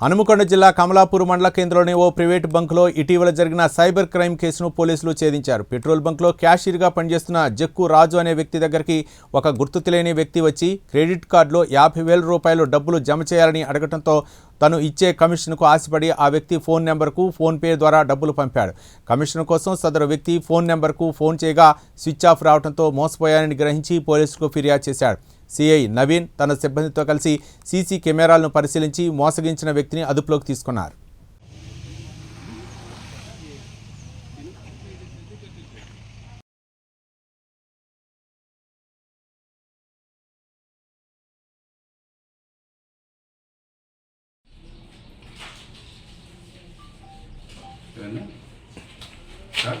హనుమకొండ జిల్లా కమలాపూర్ మండల కేంద్రంలోని ఓ ప్రైవేట్ బంకులో ఇటీవల జరిగిన సైబర్ క్రైమ్ కేసును పోలీసులు ఛేదించారు. పెట్రోల్ బంక్లో క్యాషియర్గా పనిచేస్తున్న జక్కు రాజు అనే వ్యక్తి దగ్గరికి ఒక గుర్తు తెలియని వ్యక్తి వచ్చి క్రెడిట్ కార్డులో యాభై వేల రూపాయలు డబ్బులు జమ చేయాలని అడగటంతో తను ఇచ్చే కమిషన్కు ఆశపడి ఆ వ్యక్తి ఫోన్ నెంబర్కు ఫోన్పే ద్వారా డబ్బులు పంపాడు. కమిషన్ కోసం సదరు వ్యక్తి ఫోన్ నెంబర్కు ఫోన్ చేయగా స్విచ్ ఆఫ్ రావడంతో మోసపోయారని గ్రహించి పోలీసులకు ఫిర్యాదు చేశాడు. సిఐ నవీన్ తన సిబ్బందితో కలిసి సీసీ కెమెరాలను పరిశీలించి మోసగించిన వ్యక్తిని అదుపులోకి తీసుకున్నారు ఏమన్నా? సార్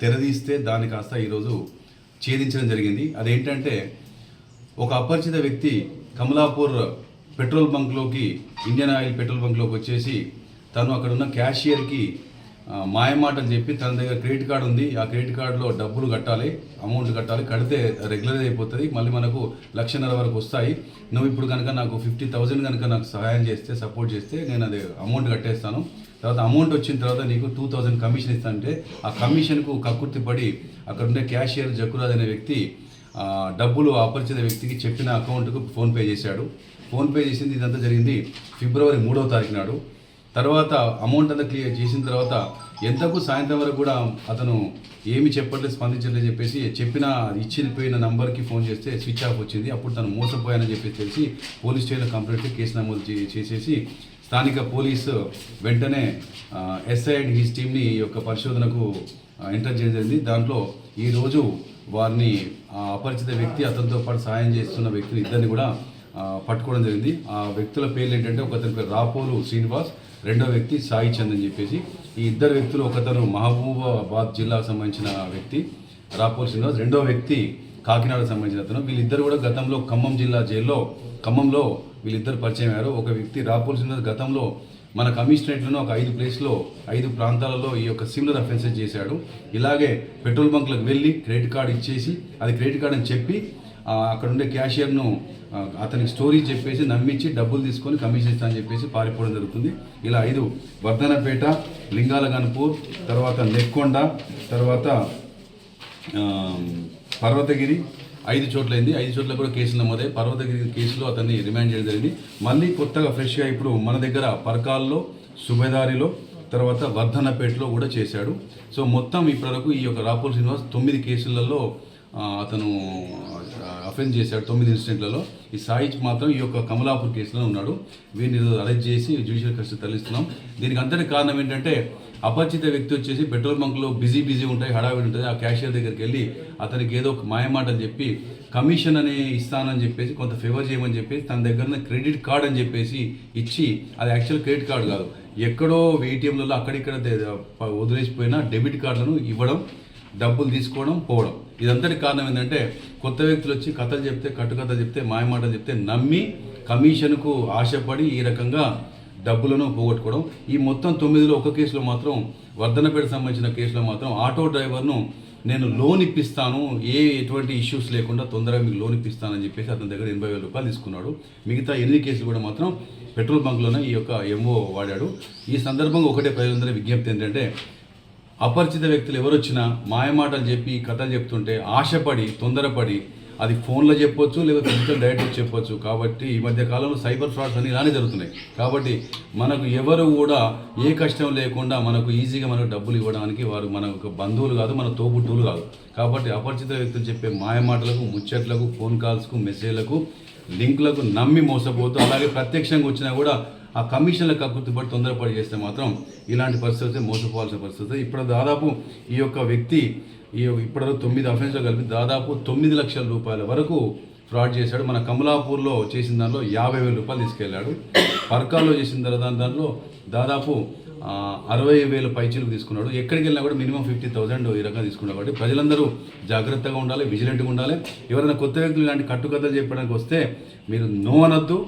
తెరదీస్తే దాన్ని కాస్త ఈరోజు ఛేదించడం జరిగింది. అదేంటంటే ఒక అపరిచిత వ్యక్తి కమలాపూర్ పెట్రోల్ బంక్లోకి ఇండియన్ ఆయిల్ పెట్రోల్ బంక్లోకి వచ్చేసి తను అక్కడున్న క్యాషియర్కి మాయమాటలు చెప్పి తన దగ్గర క్రెడిట్ కార్డు ఉంది. ఆ క్రెడిట్ కార్డులో డబ్బులు కట్టాలి అమౌంట్ కట్టాలి. కడితే రెగ్యులర్ అయిపోతుంది. మళ్ళీ మనకు లక్షన్నర వరకు వస్తాయి. నువ్వు ఇప్పుడు కనుక నాకు ఫిఫ్టీ థౌజండ్ కనుక నాకు సహాయం చేస్తే సపోర్ట్ చేస్తే నేను అది అమౌంట్ కట్టేస్తాను. తర్వాత అమౌంట్ వచ్చిన తర్వాత నీకు టూ థౌజండ్ కమిషన్ ఇస్తానంటే ఆ కమిషన్కు కక్కుర్తి పడి అక్కడ ఉండే క్యాషియర్ జకురాజ్ అనే వ్యక్తి డబ్బులు అపరిచిత వ్యక్తికి చెప్పిన అకౌంట్కు ఫోన్పే చేశాడు. ఫోన్పే చేసింది ఇదంతా జరిగింది ఫిబ్రవరి మూడవ తారీఖు నాడు. తర్వాత అమౌంట్ అంతా క్లియర్ చేసిన తర్వాత ఎంతకు సాయంత్రం వరకు కూడా అతను ఏమి చెప్పట్లేదు స్పందించట్లేదు చెప్పేసి చెప్పిన ఇచ్చిన పోయిన నంబర్కి ఫోన్ చేస్తే స్విచ్ ఆఫ్ వచ్చింది. అప్పుడు తను మోసపోయానని చెప్పేసి తెలిసి పోలీస్ స్టేషన్లో కంప్లైంట్ కేసు నమోదు చే- చేసేసి స్థానిక పోలీసు వెంటనే ఎస్ఐ అండ్ హీస్ టీమ్ని ఈ యొక్క పరిశోధనకు ఎంటర్ చేసింది. దాంట్లో ఈరోజు వారిని అపరిచిత వ్యక్తి అతనితో పాటు సాయం చేస్తున్న వ్యక్తులు ఇద్దరిని కూడా పట్టుకోవడం జరిగింది. ఆ వ్యక్తుల పేర్లు ఏంటంటే ఒకతని పేరు రాపోలు శ్రీనివాస్ రెండో వ్యక్తి సాయి చంద్ అని చెప్పేసి. ఈ ఇద్దరు వ్యక్తులు ఒకతను మహబూబాబాద్ జిల్లాకు సంబంధించిన వ్యక్తి రాపోలు శ్రీనివాస్ రెండో వ్యక్తి కాకినాడకు సంబంధించిన అతను. వీళ్ళిద్దరు కూడా గతంలో ఖమ్మం జిల్లా జైల్లో ఖమ్మంలో వీళ్ళిద్దరు పరిచయం అయ్యారు. ఒక వ్యక్తి రాపోల్ శ్రీనివాస్ గతంలో మన కమిషనరేట్లను ఒక ఐదు ప్లేస్లో ఐదు ప్రాంతాలలో ఈ యొక్క సిమిలర్ అఫెన్సెస్ చేశాడు. ఇలాగే పెట్రోల్ బంక్లకు వెళ్ళి క్రెడిట్ కార్డు ఇచ్చేసి అది క్రెడిట్ కార్డు అని చెప్పి అక్కడ ఉండే క్యాషియర్ను అతనికి స్టోరీ చెప్పేసి నమ్మించి డబ్బులు తీసుకొని కమిషన్ ఇస్తా అని చెప్పేసి పారిపోవడం జరుగుతుంది. ఇలా ఐదు వర్ధనపేట లింగాలగన్పూర్ తర్వాత నెక్కొండ తర్వాత పర్వతగిరి ఐదు చోట్లైంది. ఐదు చోట్ల కూడా కేసులు నమోదాయి పర్వతగిరి కేసులో అతన్ని రిమాండ్ చేయడం జరిగింది. మళ్ళీ కొత్తగా ఫ్రెష్గా ఇప్పుడు మన దగ్గర పరకాల్లో సుబేదారిలో తర్వాత వర్ధనపేటలో కూడా చేశాడు. సో మొత్తం ఇప్పటివరకు ఈ యొక్క రాపూర్ శ్రీనివాస్ తొమ్మిది కేసులలో అతను అఫెన్స్ చేశాడు తొమ్మిది ఇన్సిడెంట్లలో. ఈ సాయి మాత్రం ఈ యొక్క కమలాపూర్ కేసులో ఉన్నాడు. వీరిని అరెస్ట్ చేసి జ్యుడిషియల్ కస్టడీ తరలిస్తున్నాం. దీనికి అంతటి కారణం ఏంటంటే అపరిచిత వ్యక్తి వచ్చేసి పెట్రోల్ బంక్లో బిజీ బిజీ ఉంటాయి హడావిడి ఉంటుంది. ఆ క్యాషియర్ దగ్గరికి వెళ్ళి అతనికి ఏదో ఒక మాయమాటలు చెప్పి కమిషన్ అని ఇస్తానని చెప్పేసి కొంత ఫేవర్ చేయమని చెప్పేసి తన దగ్గర క్రెడిట్ కార్డ్ అని చెప్పేసి ఇచ్చి అది యాక్చువల్ క్రెడిట్ కార్డు కాదు. ఎక్కడో ఏటీఎంలలో అక్కడిక్కడ వదిలేసిపోయిన డెబిట్ కార్డులను ఇవ్వడం డబ్బులు తీసుకోవడం పోవడం. ఇదంతటి కారణం ఏంటంటే కొత్త వ్యక్తులు వచ్చి కథలు చెప్తే కట్టుకథ చెప్తే మాయమాటలు చెప్తే నమ్మి కమిషన్కు ఆశపడి ఈ రకంగా డబ్బులను పోగొట్టుకోవడం. ఈ మొత్తం తొమ్మిదిలో ఒక కేసులో మాత్రం వర్ధనపేట సంబంధించిన కేసులో మాత్రం ఆటో డ్రైవర్ను నేను లోన్ ఇప్పిస్తాను. ఏ ఎటువంటి ఇష్యూస్ లేకుండా తొందరగా మీకు లోన్ ఇప్పిస్తానని చెప్పేసి అతని దగ్గర ఎనభై వేల రూపాయలు తీసుకున్నాడు. మిగతా ఎనిమిది కేసులు కూడా మాత్రం పెట్రోల్ బంక్లోనే ఈ యొక్క ఎంఓ వాడాడు. ఈ సందర్భంగా ఒకటే ప్రజలందరూ విజ్ఞప్తి ఏంటంటే అపరిచిత వ్యక్తులు ఎవరు వచ్చినా మాయమాటలు చెప్పి కథలు చెప్తుంటే ఆశపడి తొందరపడి అది ఫోన్లో చెప్పొచ్చు లేదా ఫిజికల్ డైరెక్ట్ చెప్పొచ్చు. కాబట్టి ఈ మధ్య కాలంలో సైబర్ ఫ్రాడ్స్ అన్ని ఇలానే జరుగుతున్నాయి. కాబట్టి మనకు ఎవరు కూడా ఏ కష్టం లేకుండా మనకు ఈజీగా మనకు డబ్బులు ఇవ్వడానికి వారు మన బంధువులు కాదు మన తోబుట్టువులు కాదు. కాబట్టి అపరిచిత వ్యక్తులు చెప్పే మాయమాటలకు ముచ్చట్లకు ఫోన్ కాల్స్కు మెసేజ్లకు లింక్లకు నమ్మి మోసపోతూ అలాగే ప్రత్యక్షంగా వచ్చినా కూడా ఆ కమిషన్లకు కక్కుర్తిపడి తొందరపడి చేస్తే మాత్రం ఇలాంటి పరిస్థితి మోసపోవాల్సిన పరిస్థితి ఇప్పుడు దాదాపు ఈ యొక్క వ్యక్తి ఈ ఇప్పటివరకు తొమ్మిది అఫెన్స్లో కలిపి దాదాపు తొమ్మిది లక్షల రూపాయల వరకు ఫ్రాడ్ చేశాడు. మన కమలాపూర్లో చేసిన దానిలో యాభై వేల రూపాయలు తీసుకెళ్ళాడు పర్కాల్లో చేసిన తర్వాత దాంట్లో దాదాపు అరవై వేల పైచీలకు తీసుకున్నాడు. ఎక్కడికి వెళ్ళినా కూడా మినిమం ఫిఫ్టీ థౌసండ్ ఈ రకంగా తీసుకున్నాడు. కాబట్టి ప్రజలందరూ జాగ్రత్తగా ఉండాలి విజిలెంట్గా ఉండాలి. ఎవరైనా కొత్త వ్యక్తులు ఇలాంటి కట్టుకథలు చెప్పడానికి వస్తే మీరు నో అనొద్దు.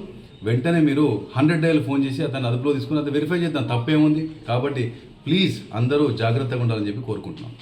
వెంటనే మీరు హండ్రెడ్ డైల్ ఫోన్ చేసి అతను అదుపులో తీసుకుని అది వెరిఫై చేద్దాం తప్పేముంది? కాబట్టి ప్లీజ్ అందరూ జాగ్రత్తగా ఉండాలని చెప్పి కోరుకుంటున్నాం.